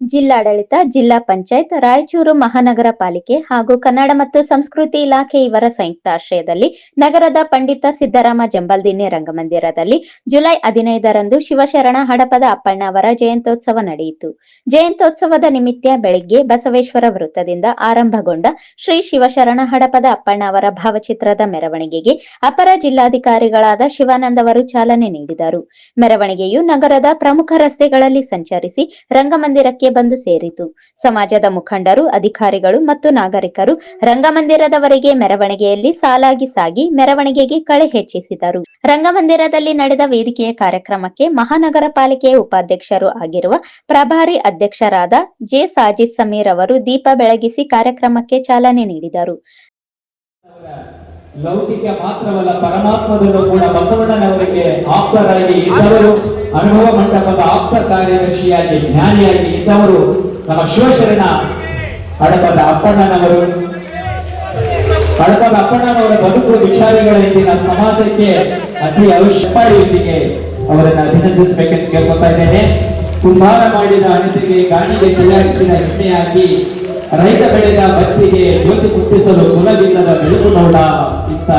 ಜಿಲ್ಲಾಡಳಿತ, ಜಿಲ್ಲಾ ಪಂಚಾಯತ್, ರಾಯಚೂರು ಮಹಾನಗರ ಪಾಲಿಕೆ ಹಾಗೂ ಕನ್ನಡ ಮತ್ತು ಸಂಸ್ಕೃತಿ ಇಲಾಖೆ ಇವರ ಸಂಯುಕ್ತ ಆಶ್ರಯದಲ್ಲಿ ನಗರದ ಪಂಡಿತ ಸಿದ್ದರಾಮ ಜಂಬಲ್ದಿನ್ನಿ ರಂಗಮಂದಿರದಲ್ಲಿ ಜುಲೈ ಹದಿನೈದರಂದು ಶಿವಶರಣ ಹಡಪದ ಅಪ್ಪಣ್ಣ ಅವರ ಜಯಂತ್ಯೋತ್ಸವ ನಡೆಯಿತು. ಜಯಂತ್ಯೋತ್ಸವದ ನಿಮಿತ್ತ ಬೆಳಿಗ್ಗೆ ಬಸವೇಶ್ವರ ವೃತ್ತದಿಂದ ಆರಂಭಗೊಂಡ ಶ್ರೀ ಶಿವಶರಣ ಹಡಪದ ಅಪ್ಪಣ್ಣ ಅವರ ಭಾವಚಿತ್ರದ ಮೆರವಣಿಗೆಗೆ ಅಪರ ಜಿಲ್ಲಾಧಿಕಾರಿಗಳಾದ ಶಿವಾನಂದ ಅವರು ಚಾಲನೆ ನೀಡಿದರು. ಮೆರವಣಿಗೆಯು ನಗರದ ಪ್ರಮುಖ ರಸ್ತೆಗಳಲ್ಲಿ ಸಂಚರಿಸಿ ರಂಗಮಂದಿರಕ್ಕೆ ಬಂದು ಸೇರಿತು. ಸಮಾಜದ ಮುಖಂಡರು, ಅಧಿಕಾರಿಗಳು ಮತ್ತು ನಾಗರಿಕರು ರಂಗಮಂದಿರದವರೆಗೆ ಮೆರವಣಿಗೆಯಲ್ಲಿ ಸಾಲಾಗಿ ಸಾಗಿ ಮೆರವಣಿಗೆಗೆ ಕಳೆ ಹೆಚ್ಚಿಸಿದರು. ರಂಗಮಂದಿರದಲ್ಲಿ ನಡೆದ ವೇದಿಕೆಯ ಕಾರ್ಯಕ್ರಮಕ್ಕೆ ಮಹಾನಗರ ಪಾಲಿಕೆಯ ಉಪಾಧ್ಯಕ್ಷರು ಆಗಿರುವ ಪ್ರಭಾರಿ ಅಧ್ಯಕ್ಷರಾದ ಜೆ. ಸಾಜಿದ್ ಸಮೀರ್ ಅವರು ದೀಪ ಬೆಳಗಿಸಿ ಕಾರ್ಯಕ್ರಮಕ್ಕೆ ಚಾಲನೆ ನೀಡಿದರು. ಲೌಕಿಕ ಮಾತ್ರವಲ್ಲ, ಪರಮಾತ್ಮದಲ್ಲೂ ಕೂಡ ಬಸವಣ್ಣನವರಿಗೆ ಆಪ್ತರಾಗಿ ಇದ್ದವರು, ಅನುಭವ ಮಂಟಪದ ಆಪ್ತ ಕಾರ್ಯದರ್ಶಿಯಾಗಿ, ಜ್ಞಾನಿಯಾಗಿ ಇದ್ದವರು ನಮ್ಮ ಶಿವಶರಣ ಹಡಪದ ಅಪ್ಪಣ್ಣನವರು. ಹಡಪದ ಅಪ್ಪಣ್ಣನವರ ಬದುಕು ವಿಚಾರಗಳ ಇಂದಿನ ಸಮಾಜಕ್ಕೆ ಅತಿ ಅವಶ್ಯಕತೆಯೊಂದಿಗೆ ಅವರನ್ನು ಅಭಿನಂದಿಸಬೇಕೆಂದು ಕೇಳ್ಕೊತಾ ಇದ್ದೇನೆ. ಕುಂಬಾರ ಮಾಡಿದ ಅಣತಿಗೆ ಗಾಣಿಗೆ ತಯಾರಿಸಿದ ಹೆಮ್ಮೆಯಾಗಿ ರೈತ ಬೆಳೆದ ಭಕ್ತಿಗೆ ಜ್ಯೋತಿ ಕುಟ್ಟಿಸಲು ಕುಲವಿಲ್ಲದ ಬೆಳಕು ನೋಡ ಇಂಥ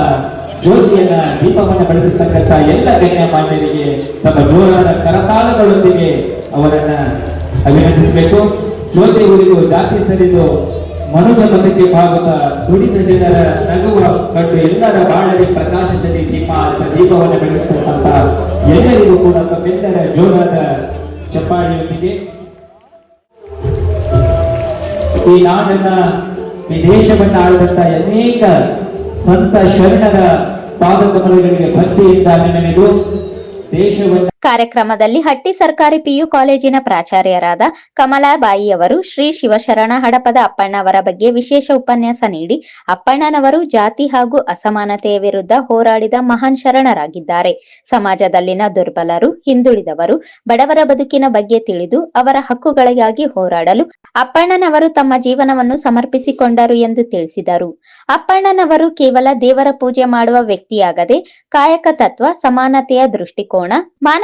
ಜ್ಯೋತಿಯನ್ನ ದೀಪವನ್ನ ಬೆಳಗಿಸ್ತಕ್ಕಂಥ ಎಲ್ಲ ಗಣ್ಯಮಾನ್ಯರಿಗೆ ತಮ್ಮ ಜೋರಾದ ಕರತಾಳಗಳೊಂದಿಗೆ ಅವರನ್ನ ಅಭಿನಂದಿಸಬೇಕು. ಜ್ಯೋತಿ ಉರಿದು ಜಾತಿ ಸರಿದು, ಮನುಜ ಬದುಕಿ ಭಾಗದ ದುಡಿದ ಜನರ ನಗುವ ಕಂಡು ಎಲ್ಲರ ಬಾಳಲಿ ಪ್ರಕಾಶಿಸಲಿ ದೀಪ, ಅಂತ ದೀಪವನ್ನು ಬೆಳೆಸ್ತಕ್ಕಂಥ ಎಲ್ಲರಿಗೂ ಕೂಡ ತಮ್ಮೆಲ್ಲರ ಜೋರಾದ ಚಪ್ಪಾಳಿಯೊಂದಿಗೆ. ಈ ನಾಡನ್ನ, ಈ ದೇಶವನ್ನ ಆಳಿದಂತ ಅನೇಕ ಸಂತ ಶರಣರ ಪಾದ ಕಮಲಗಳಿಗೆ ಭಕ್ತಿಯಿಂದ ನೆನೆದು ದೇಶವನ್ನ ಕಾರ್ಯಕ್ರಮದಲ್ಲಿ ಹಟ್ಟಿ ಸರ್ಕಾರಿ ಪಿಯು ಕಾಲೇಜಿನ ಪ್ರಾಚಾರ್ಯರಾದ ಕಮಲಾಬಾಯಿ ಅವರು ಶ್ರೀ ಶಿವಶರಣ ಹಡಪದ ಅಪ್ಪಣ್ಣವರ ಬಗ್ಗೆ ವಿಶೇಷ ಉಪನ್ಯಾಸ ನೀಡಿ ಅಪ್ಪಣ್ಣನವರು ಜಾತಿ ಹಾಗೂ ಅಸಮಾನತೆಯ ವಿರುದ್ಧ ಹೋರಾಡಿದ ಮಹಾನ್ ಶರಣರಾಗಿದ್ದಾರೆ. ಸಮಾಜದಲ್ಲಿನ ದುರ್ಬಲರು, ಹಿಂದುಳಿದವರು, ಬಡವರ ಬದುಕಿನ ಬಗ್ಗೆ ತಿಳಿದು ಅವರ ಹಕ್ಕುಗಳಿಗಾಗಿ ಹೋರಾಡಲು ಅಪ್ಪಣ್ಣನವರು ತಮ್ಮ ಜೀವನವನ್ನು ಸಮರ್ಪಿಸಿಕೊಂಡರು ಎಂದು ತಿಳಿಸಿದರು. ಅಪ್ಪಣ್ಣನವರು ಕೇವಲ ದೇವರ ಪೂಜೆ ಮಾಡುವ ವ್ಯಕ್ತಿಯಾಗದೆ ಕಾಯಕ ತತ್ವ, ಸಮಾನತೆಯ ದೃಷ್ಟಿಕೋನ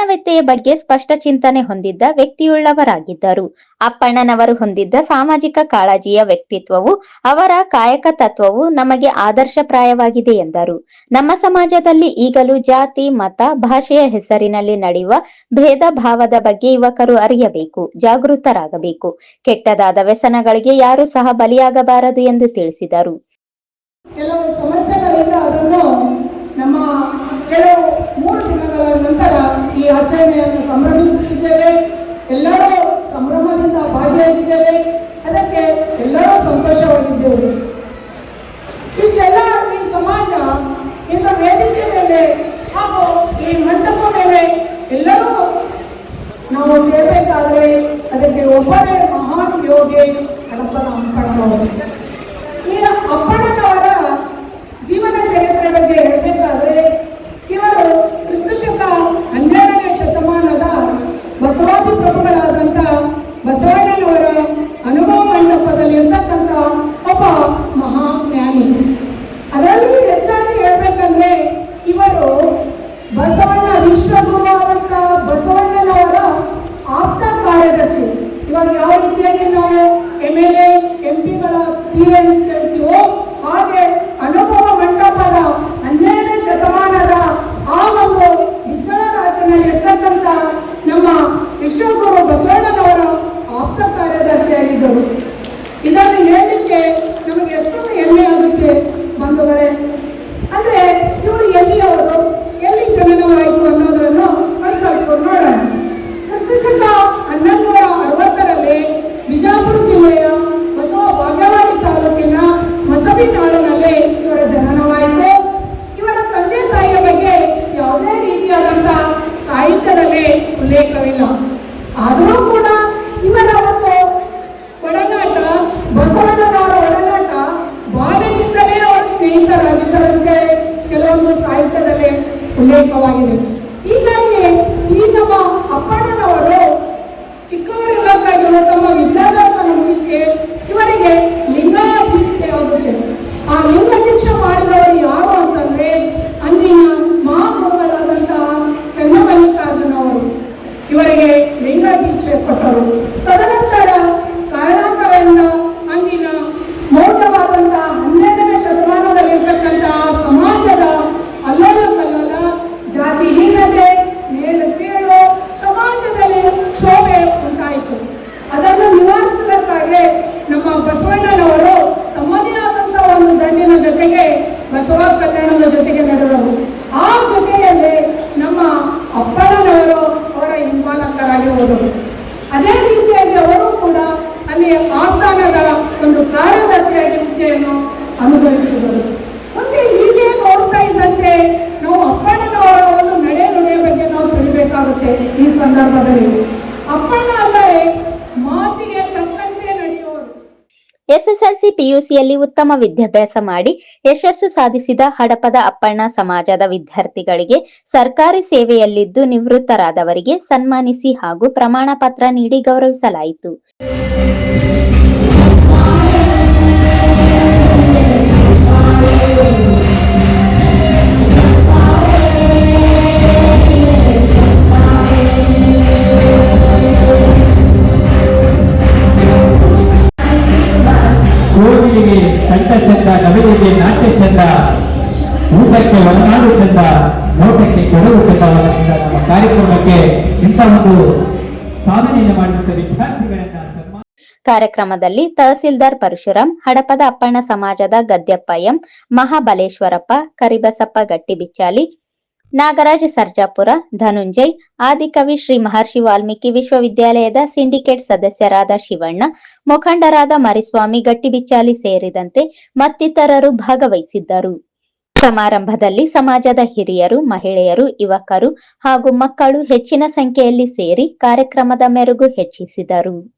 ಮಾನವತೆಯ ಬಗ್ಗೆ ಸ್ಪಷ್ಟ ಚಿಂತನೆ ಹೊಂದಿದ್ದ ವ್ಯಕ್ತಿಯುಳ್ಳವರಾಗಿದ್ದರು. ಅಪ್ಪಣ್ಣನವರು ಹೊಂದಿದ್ದ ಸಾಮಾಜಿಕ ಕಾಳಜಿಯ ವ್ಯಕ್ತಿತ್ವವು ಅವರ ಕಾಯಕ ತತ್ವವು ನಮಗೆ ಆದರ್ಶಪ್ರಾಯವಾಗಿದೆ ಎಂದರು. ನಮ್ಮ ಸಮಾಜದಲ್ಲಿ ಈಗಲೂ ಜಾತಿ, ಮತ, ಭಾಷೆಯ ಹೆಸರಿನಲ್ಲಿ ನಡೆಯುವ ಭೇದ ಭಾವದ ಬಗ್ಗೆ ಯುವಕರು ಅರಿಯಬೇಕು, ಜಾಗೃತರಾಗಬೇಕು. ಕೆಟ್ಟದಾದ ವ್ಯಸನಗಳಿಗೆ ಯಾರು ಸಹ ಬಲಿಯಾಗಬಾರದು ಎಂದು ತಿಳಿಸಿದರು. ಕೆಲವು ಸಮಸ್ಯೆಗಳಿಂದ ಅದನ್ನು ನಮ್ಮ ಕೆಲವು ಮೂರು ದಿನಗಳ falar que Deus. ಬಸವಣ್ಣನವರು ತಮ್ಮದೇ ಆದಂತಹ ಒಂದು ದಂಡಿನ ಜೊತೆಗೆ ಬಸವ ಕಲ್ಯಾಣದ ಜೊತೆಗೆ ನಡೆದರು. ಆ ಜೊತೆಯಲ್ಲಿ ನಮ್ಮ ಅಪ್ಪಣ್ಣನವರು ಅವರ ಹಿಂಬಾಲಕರಾಗಿ ಹೋದರು ಅದೇ ರೀತಿಯಾಗಿ ಅವರು ಕೂಡ ಅಲ್ಲಿ ಆಸ್ಥಾನದ ಒಂದು ಕಾರ್ಯದರ್ಶಿಯಾಗಿ ಹುದ್ದೆಯನ್ನು ಅನುಭವಿಸಿದರು ಮತ್ತೆ ಹೀಗೆ ನೋಡ್ತಾ ಇದ್ದಂತೆ ನಾವು ಅಪ್ಪಣ್ಣನವರ ಒಂದು ನಡೆ ನುಡಿಯ ಬಗ್ಗೆ ನಾವು ತಿಳಿಬೇಕಾಗುತ್ತೆ ಈ ಸಂದರ್ಭದಲ್ಲಿ ಅಪ್ಪಣ್ಣ ಅಂದರೆ ಮಾತಿಗೆ ತಕ್ಕಂತೆ ನಡೆಯುವರು ಎಸ್ಎಸ್ಎಲ್ಸಿ ಪಿಯುಸಿಯಲ್ಲಿ ಉತ್ತಮ ವಿದ್ಯಾಭ್ಯಾಸ ಮಾಡಿ ಯಶಸ್ಸು ಸಾಧಿಸಿದ ಹಡಪದ ಅಪ್ಪಣ್ಣ ಸಮಾಜದ ವಿದ್ಯಾರ್ಥಿಗಳಿಗೆ ಸರ್ಕಾರಿ ಸೇವೆಯಲ್ಲಿದ್ದು ನಿವೃತ್ತರಾದವರಿಗೆ ಸನ್ಮಾನಿಸಿ ಹಾಗೂ ಪ್ರಮಾಣ ಪತ್ರ ನೀಡಿ ಗೌರವಿಸಲಾಯಿತು. ನವಿಲಿಗೆ ನಾಟ್ಯ ಚಂದ, ಊಟಕ್ಕೆ ಒಳನಾಡು ಚಂದ, ನೋಟಕ್ಕೆ ಕೊಡವು ಚಂದ ನಮ್ಮ ಕಾರ್ಯಕ್ರಮಕ್ಕೆ ಇಂಥ ಒಂದು ಸಾಧನೆಯನ್ನು ಮಾಡಿದಂಥ ವಿದ್ಯಾರ್ಥಿಗಳನ್ನ ಕಾರ್ಯಕ್ರಮದಲ್ಲಿ ತಹಸೀಲ್ದಾರ್ ಪರಶುರಾಮ್ ಹಡಪದ ಅಪ್ಪಣ್ಣ ಸಮಾಜದ ಗದ್ಯಪ್ಪ ಎಂ, ಮಹಾಬಲೇಶ್ವರಪ್ಪ, ಕರಿಬಸಪ್ಪ ಗಟ್ಟಿಬಿಚ್ಚಾಲಿ ನಾಗರಾಜ್ ಸರ್ಜಾಪುರ, ಧನುಂಜಯ್ ಆದಿಕವಿ ಶ್ರೀ ಮಹರ್ಷಿ ವಾಲ್ಮೀಕಿ ವಿಶ್ವವಿದ್ಯಾಲಯದ ಸಿಂಡಿಕೇಟ್ ಸದಸ್ಯರಾದ ಶಿವಣ್ಣ, ಮುಖಂಡರಾದ ಮರಿಸ್ವಾಮಿ ಗಟ್ಟಿಬಿಚ್ಚಾಲಿ ಸೇರಿದಂತೆ ಮತ್ತಿತರರು ಭಾಗವಹಿಸಿದ್ದರು. ಸಮಾರಂಭದಲ್ಲಿ ಸಮಾಜದ ಹಿರಿಯರು, ಮಹಿಳೆಯರು, ಯುವಕರು ಹಾಗೂ ಮಕ್ಕಳು ಹೆಚ್ಚಿನ ಸಂಖ್ಯೆಯಲ್ಲಿ ಸೇರಿ ಕಾರ್ಯಕ್ರಮದ ಮೆರುಗು ಹೆಚ್ಚಿಸಿದರು.